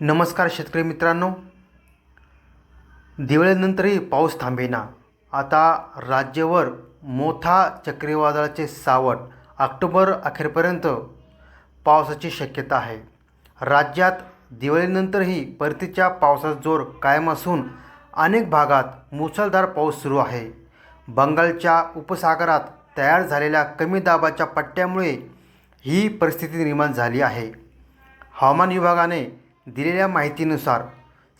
नमस्कार शेतकरी मित्रांनो. दिवाळीनंतरही पाऊस थांबेना. आता राज्यवर मोठा चक्रीवादळाचे सावट ऑक्टोबर अखेरपर्यंत पावसाची शक्यता आहे. राज्यात दिवाळीनंतरही परतीच्या पावसाचा जोर कायम असून अनेक भागात मुसळधार पाऊस सुरू आहे. बंगालच्या उपसागरात तयार झालेल्या कमी दाबाच्या पट्ट्यामुळे ही परिस्थिती निर्माण झाली आहे. हवामान विभागाने दिलेल्या माहितीनुसार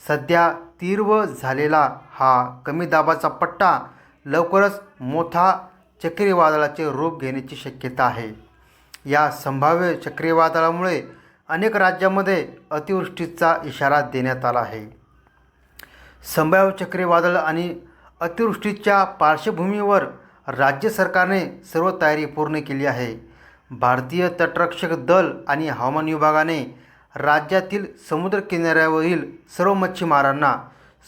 सध्या तीव्र झालेला हा कमी दाबाचा पट्टा लवकरच मोठा चक्रीवादळाचे रूप घेण्याची शक्यता आहे. या संभाव्य चक्रीवादळामुळे अनेक राज्यामध्ये अतिवृष्टीचा इशारा देण्यात आला आहे. संभाव्य चक्रीवादळ आणि अतिवृष्टीच्या पार्श्वभूमीवर राज्य सरकारने सर्व तयारी पूर्ण केली आहे. भारतीय तटरक्षक दल आणि हवामान विभागाने राज्यातील समुद्र किनाऱ्यावरील सर्व मच्छीमारांना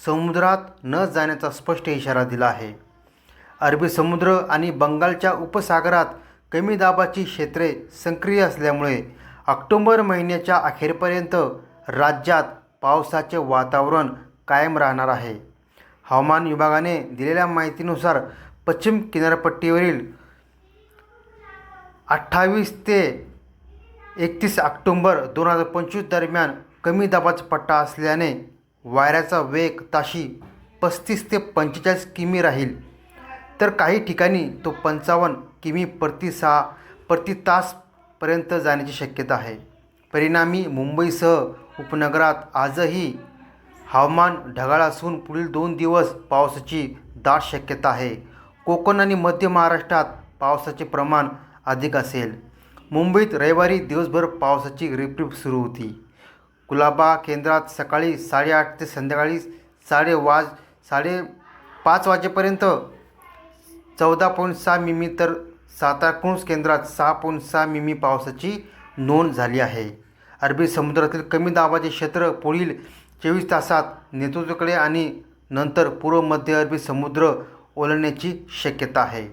समुद्रात न जाण्याचा स्पष्ट इशारा दिला आहे. अरबी समुद्र आणि बंगालच्या उपसागरात कमी दाबाची क्षेत्रे सक्रिय असल्यामुळे ऑक्टोंबर महिन्याच्या अखेरपर्यंत राज्यात पावसाचे वातावरण कायम राहणार आहे. हवामान विभागाने दिलेल्या माहितीनुसार पश्चिम किनारपट्टीवरील अठ्ठावीस ते एकतीस ऑक्टोंबर दोन हजार पंचवीस दरम्यान कमी दाबाचा पट्टा असल्याने वाऱ्याचा वेग ताशी पस्तीस ते पंचेचाळीस किमी राहील. तर काही ठिकाणी तो पंचावन्न किमी प्रति सहा प्रति तासपर्यंत जाण्याची शक्यता आहे. परिणामी मुंबईसह उपनगरात आजही हवामान ढगाळ असून पुढील दोन दिवस पावसाची दाट शक्यता आहे. कोकण आणि मध्य महाराष्ट्रात पावसाचे प्रमाण अधिक असेल. मुंबईत रविवारी दिवसभर पावसाची रिपरिप सुरू होती. कुलाबा केंद्रात सकाळी साडेआठ ते संध्याकाळी साडे वाज साडे पाच वाजेपर्यंत चौदा पॉईंट सहा मिमी तर सातारा कुंज केंद्रात सहा पॉईंट सहा मिमी पावसाची नोंद झाली आहे. अरबी समुद्रातील कमी दाबाचे क्षेत्र पुढील चोवीस तासात नेतृत्वाकडे आणि नंतर पूर्व मध्य अरबी समुद्र ओलांडण्याची शक्यता आहे.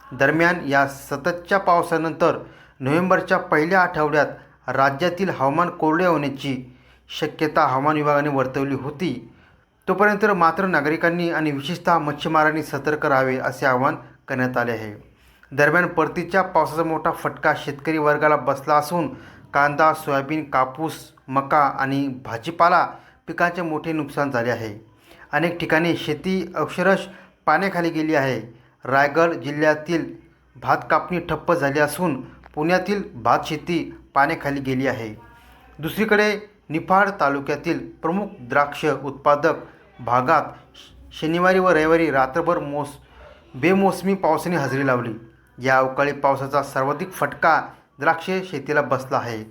दरम्यान या सततच्या पावसानंतर नोव्हेंबरच्या पहिल्या आठवड्यात राज्यातील हवामान कोरडे होण्याची शक्यता हवामान विभागाने वर्तवली होती. तोपर्यंत मात्र नागरिकांनी आणि विशेषतः मच्छीमारांनी सतर्क राहावे असे आवाहन करण्यात आले आहे. दरम्यान परतीच्या पावसाचा मोठा फटका शेतकरी वर्गाला बसला असून कांदा सोयाबीन कापूस मका आणि भाजीपाला पिकांचे मोठे नुकसान झाले आहे. अनेक ठिकाणी शेती अक्षरश पाण्याखाली गेली आहे. रायगड जिल्ह्यातील भात कापणी ठप्प झाली असून पुण्यातील भातशेती पाण्याखाली गेली आहे. दुसरीकडे निफाड तालुक्यातील प्रमुख द्राक्ष उत्पादक भागात श- शनिवारी व रविवारी रात्रभर मोस बेमोसमी पावसाने हजेरी लावली. या अवकाळी पावसाचा सर्वाधिक फटका द्राक्ष शेतीला बसला आहे.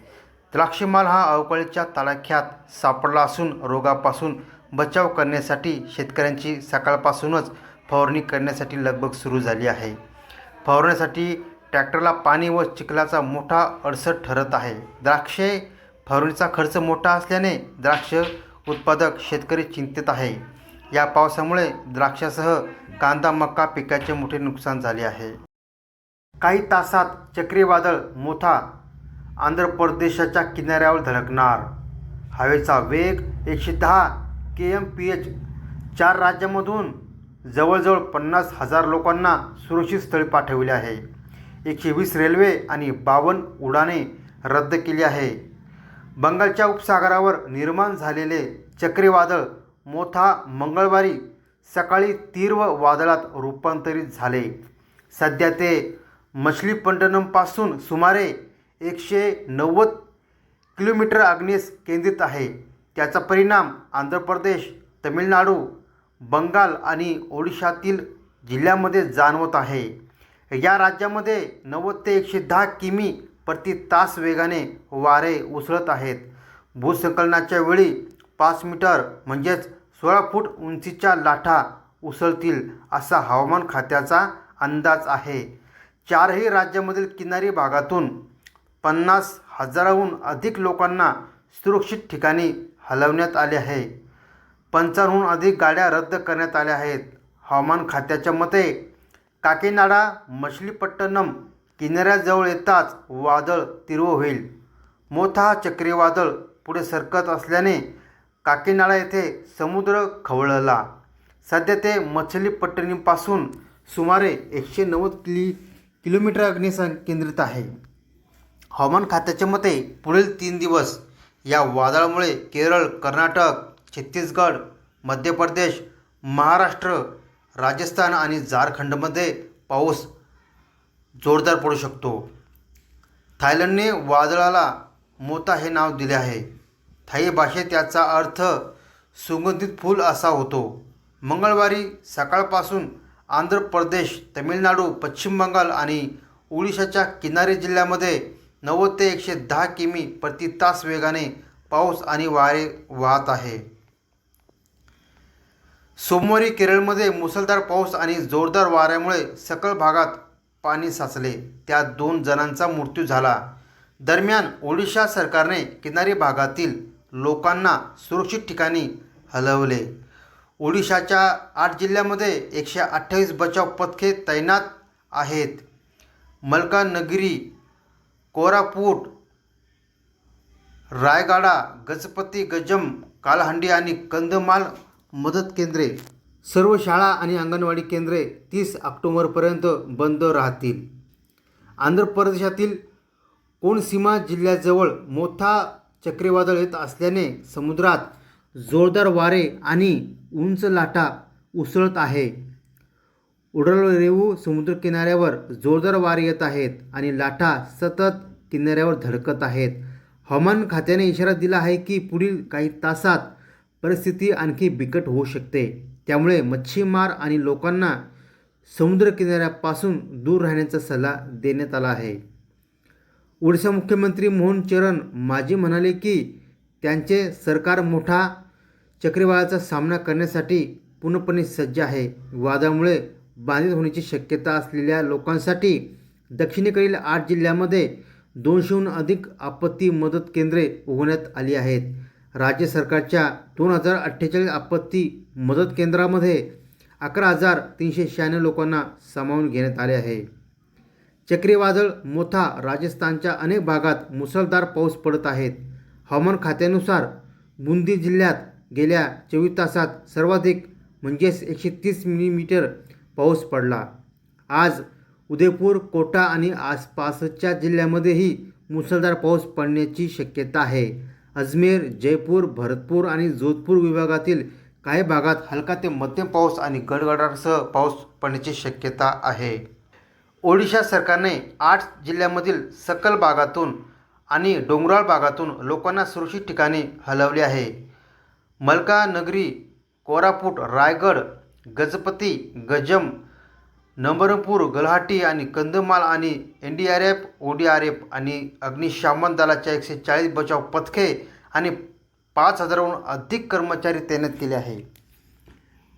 द्राक्षमाल हा अवकाळीच्या तडाख्यात सापडला असून रोगापासून बचाव करण्यासाठी शेतकऱ्यांची सकाळपासूनच फवारणी करण्यासाठी लगबग सुरू झाली आहे. फवारण्यासाठी ट्रॅक्टरला पाणी व चिखलाचा मोठा अडसर ठरत आहे. द्राक्षे फवारणीचा खर्च मोठा असल्याने द्राक्ष उत्पादक शेतकरी चिंतित आहे. या पावसामुळे द्राक्षासह कांदा मका पिकाचे मोठे नुकसान झाले आहे. काही तासात चक्रीवादळ मोठा आंध्र प्रदेशाच्या किनाऱ्यावर धडकणार. हवेचा वेग एकशे दहा के एम पी एच चार राज्यामधून जवळजवळ पन्नास हजार लोकांना सुरक्षित स्थळी पाठविले आहे. एकशे वीस रेल्वे आणि बावन्न उडाणे रद्द केली आहे. बंगालच्या उपसागरावर निर्माण झालेले चक्रीवादळ मोठा मंगळवारी सकाळी तीव्र वादळात रूपांतरित झाले. सध्या ते मछलीपट्टणमपासून सुमारे एकशे नव्वद किलोमीटर आग्नेस केंद्रित आहे. त्याचा परिणाम आंध्र प्रदेश तमिळनाडू बंगाल आणि ओडिशातील जिल्ह्यामध्ये जाणवत आहे. या राज्यामध्ये नव्वद ते एकशे दहा किमी प्रति तास वेगाने वारे उसळत आहेत. भूसंकलनाच्या वेळी पाच मीटर म्हणजेच सोळा फूट उंचीच्या लाटा उसळतील असा हवामान खात्याचा अंदाज आहे. चारही राज्यामधील किनारी भागातून पन्नास हजाराहून अधिक लोकांना सुरक्षित ठिकाणी हलवण्यात आले आहे. पंचावन्नहून अधिक गाड्या रद्द करण्यात आल्या आहेत. हवामान खात्याच्या मते काकीनाडा मछलीपट्टणम किनाऱ्याजवळ येताच वादळ तीव्र होईल. मोठा चक्रीवादळ पुढे सरकत असल्याने काकीनाडा येथे समुद्र खवळला. सध्या ते मछलीपट्टणीपासून सुमारे एकशे नव्वद किली किलोमीटर अग्निसं केंद्रित आहे. हवामान खात्याच्या मते पुढील तीन दिवस या वादळामुळे केरळ कर्नाटक छत्तीसगड मध्य प्रदेश महाराष्ट्र राजस्थान आणि झारखंडमध्ये पाऊस जोरदार पडू शकतो. थायलंडने वादळाला मोता हे नाव दिले आहे. थाई भाषेत याचा अर्थ सुगंधित फूल असा होतो. मंगळवारी सकाळपासून आंध्र प्रदेश तमिळनाडू पश्चिम बंगाल आणि ओडिशाच्या किनारी जिल्ह्यामध्ये नव्वद ते एकशे दहा किमी प्रति तास वेगाने पाऊस आणि वारे वाहत आहे. सोमवारी केरळमध्ये मुसळधार पाऊस आणि जोरदार वाऱ्यामुळे सकल भागात पाणी साचले. त्यात दोन जणांचा मृत्यू झाला. दरम्यान ओडिशा सरकारने किनारी भागातील लोकांना सुरक्षित ठिकाणी हलवले. ओडिशाच्या आठ जिल्ह्यामध्ये एकशे अठ्ठावीस बचाव पथके तैनात आहेत. मलकानगिरी कोरापूट रायगाडा गजपती गजम कालहंडी आणि कंदमाल मदत केंद्रे सर्व शाळा आणि अंगणवाडी केंद्रे तीस ऑक्टोबरपर्यंत बंद राहतील. आंध्र प्रदेशातील कोणसीमा जिल्ह्याजवळ मोठा चक्रीवादळ येत असल्याने समुद्रात जोरदार वारे आणि उंच लाटा उसळत आहे. उडल समुद्रकिनाऱ्यावर जोरदार वारे येत आहेत आणि लाटा सतत किनाऱ्यावर धडकत आहेत. हवामान खात्याने इशारा दिला आहे की पुढील काही तासात परिस्थिती आणखी बिकट होऊ शकते. त्यामुळे मच्छीमार आणि लोकांना समुद्रकिनाऱ्यापासून दूर राहण्याचा सल्ला देण्यात आला आहे. ओडिशा मुख्यमंत्री मोहन चरण माजी म्हणाले की त्यांचे सरकार मोठा चक्रीवादळाचा सामना करण्यासाठी पूर्णपणे सज्ज आहे. वादामुळे बाधित होण्याची शक्यता असलेल्या लोकांसाठी दक्षिणेकडील आठ जिल्ह्यामध्ये दोनशेहून अधिक आपत्ती मदत केंद्रे उघडण्यात आली आहेत. राज्य सरकारच्या दोन हजार अठ्ठेचाळीस आपत्ती मदत केंद्रामध्ये अकरा हजार तीनशे शहाण्णव लोकांना सामावून घेण्यात आले आहे. चक्रीवादळ मोथा राजस्थानच्या अनेक भागात मुसळधार पाऊस पडत आहेत. हवामान खात्यानुसार बुंदी जिल्ह्यात गेल्या चोवीस तासात सर्वाधिक म्हणजेच एकशे तीस मिलीमीटर पाऊस पडला. आज उदयपूर कोटा आणि आसपासच्या जिल्ह्यामध्येही मुसळधार पाऊस पडण्याची शक्यता आहे. अजमेर जयपूर भरतपूर आणि जोधपूर विभागातील काही भागात हलका ते मध्यम पाऊस आणि गडगडासह पाऊस पडण्याची शक्यता आहे. ओडिशा सरकारने आठ जिल्ह्यांमधील सकल भागातून आणि डोंगराळ भागातून लोकांना सुरक्षित ठिकाणी हलवले आहे. मलकानगरी कोरापूट रायगड गजपती गजम नंबरपूर गलहाटी आणि कंदमाल आणि N D R F O D R F आणि अग्निशामन दलाच्या एकशे चाळीस बचाव पथके आणि पाच हजाराहून अधिक कर्मचारी तैनात केले आहे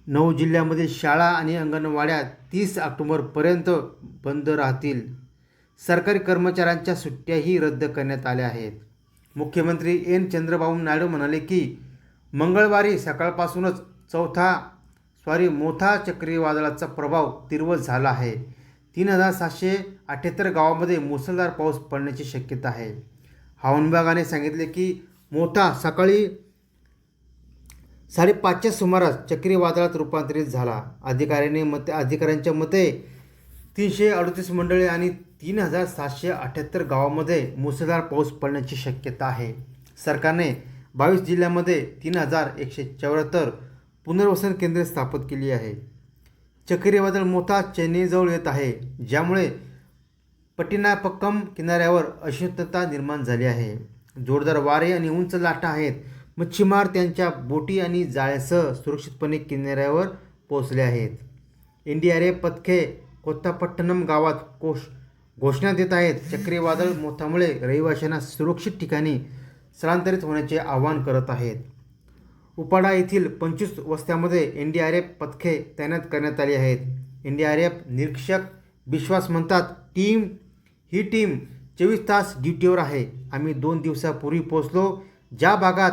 नऊ जिल्ह्यामध्ये शाळा आणि अंगणवाड्या तीस ऑक्टोबरपर्यंत बंद राहतील. सरकारी कर्मचाऱ्यांच्या सुट्ट्याही रद्द करण्यात आल्या आहेत. मुख्यमंत्री एन. चंद्रबाबू नायडू म्हणाले की मंगळवारी सकाळपासूनच चौथा सॉरी मोठा चक्रीवादळाचा प्रभाव तीव्र झाला आहे. तीन हजार सातशे अठ्ठ्याहत्तर गावामध्ये मुसळधार पाऊस पडण्याची शक्यता आहे. हवामान विभागाने सांगितले की मोठा सकाळी साडेपाचच्या सुमारास चक्रीवादळात रूपांतरित झाला. अधिकाऱ्याने मते अधिकाऱ्यांच्या मते तीनशे अडतीस मंडळे आणि तीन हजार सातशे अठ्ठ्याहत्तर गावामध्ये मुसळधार पाऊस पडण्याची शक्यता आहे. सरकारने बावीस जिल्ह्यामध्ये तीन हजार एकशे चौऱ्याहत्तर पुनर्वसन केंद्रे स्थापित केली आहे. चक्रीवादळ मोठा चेन्नईजवळ येत आहे ज्यामुळे पट्टिनापक्कम किनाऱ्यावर अशुद्धता निर्माण झाली आहे. जोरदार वारे आणि उंच लाटा आहेत. मच्छीमार त्यांच्या बोटी आणि जाळ्यासह सुरक्षितपणे किनाऱ्यावर पोहोचले आहेत. एन डी आर ए पथके कोत्तापट्टणम गावात कोश घोषणा देत आहेत. चक्रीवादळ मोठ्यामुळे रहिवाशांना सुरक्षित ठिकाणी स्थलांतरित होण्याचे आवाहन करत आहेत. उपाडा येथील पंचवीस वस्त्यामध्ये एन डी आर एफ पथके तैनात करण्यात आली आहेत. एन डी आर एफ निरीक्षक विश्वास म्हणतात टीम ही टीम चोवीस तास ड्युटीवर आहे. आम्ही दोन दिवसापूर्वी पोचलो ज्या भागात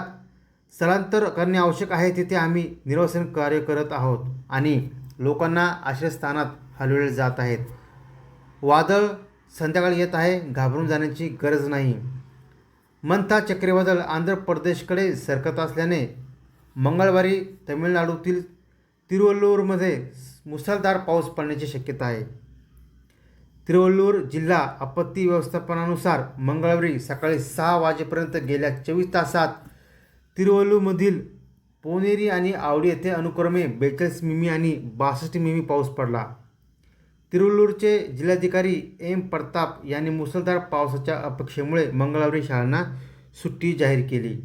स्थलांतर करणे आवश्यक आहे तिथे आम्ही निर्वसन कार्य करत आहोत आणि लोकांना आश्रयस्थानात हलवले जात आहेत. वादळ संध्याकाळी येत आहे. घाबरून जाण्याची गरज नाही. मंथा चक्रीवादळ आंध्र प्रदेशकडे सरकत असल्याने मंगळवारी तमिळनाडूतील तिरुवल्लूरमध्ये मुसळधार पाऊस पडण्याची शक्यता आहे. तिरुवल्लूर जिल्हा आपत्ती व्यवस्थापनानुसार मंगळवारी सकाळी सहा वाजेपर्यंत गेल्या चोवीस तासात तिरुवल्लूरमधील पोनेरी आणि आवडी येथे अनुक्रमे बेचाळीस मिमी आणि बासष्ट मिमी पाऊस पडला. तिरुवल्लूरचे जिल्हाधिकारी एम प्रताप यांनी मुसळधार पावसाच्या अपेक्षेमुळे मंगळवारी शाळांना सुट्टी जाहीर केली.